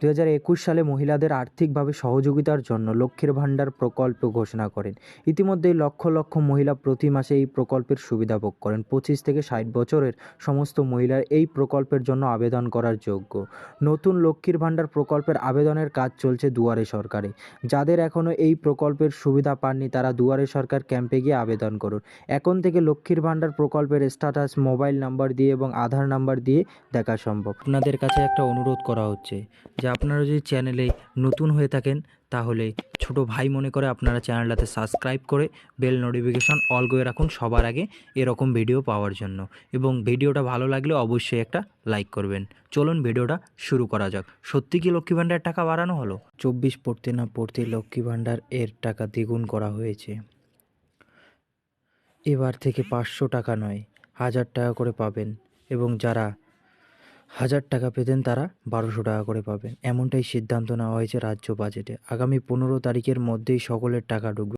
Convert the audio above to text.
দু হাজার একুশ সালে মহিলাদের আর্থিকভাবে সহযোগিতার জন্য লক্ষ্মীর ভাণ্ডার প্রকল্প ঘোষণা করেন। ইতিমধ্যেই লক্ষ লক্ষ মহিলা প্রতি মাসে এই প্রকল্পের সুবিধা ভোগ করেন। পঁচিশ থেকে ষাট বছরের সমস্ত মহিলার এই প্রকল্পের জন্য আবেদন করার যোগ্য। নতুন লক্ষ্মীর ভাণ্ডার প্রকল্পের আবেদনের কাজ চলছে দুয়ারে সরকারে। যাদের এখনও এই প্রকল্পের সুবিধা পাননি, তারা দুয়ারে সরকার ক্যাম্পে গিয়ে আবেদন করুন। এখন থেকে লক্ষ্মীর ভাণ্ডার প্রকল্পের স্ট্যাটাস মোবাইল নাম্বার দিয়ে এবং আধার নাম্বার দিয়ে দেখা সম্ভব। আপনাদের কাছে একটা অনুরোধ করা হচ্ছে যে আপনারা যদি চ্যানেলে নতুন হয়ে থাকেন, তাহলে ছোট ভাই মনে করে আপনারা চ্যানেলটাতে সাবস্ক্রাইব করে বেল নোটিফিকেশন অল করে রাখুন সবার আগে এরকম ভিডিও পাওয়ার জন্য। এবং ভিডিওটা ভালো লাগলে অবশ্যই একটা লাইক করবেন। চলুন ভিডিওটা শুরু করা যাক। সত্যি কি লক্ষ্মী ভাণ্ডার টাকা বাড়ানো হলো? চব্বিশ পড়তে না পড়তে লক্ষ্মী ভাণ্ডার এর টাকা দ্বিগুণ করা হয়েছে। এবার থেকে পাঁচশো টাকা নয়, হাজার টাকা করে পাবেন। এবং যারা হাজার টাকা পেতেন তারা, বারোশো টাকা করে পাবেন। এমনটাই সিদ্ধান্ত নেওয়া হয়েছে রাজ্য বাজেটে। আগামী পনেরো তারিখের মধ্যেই সকলের টাকা ঢুকবে।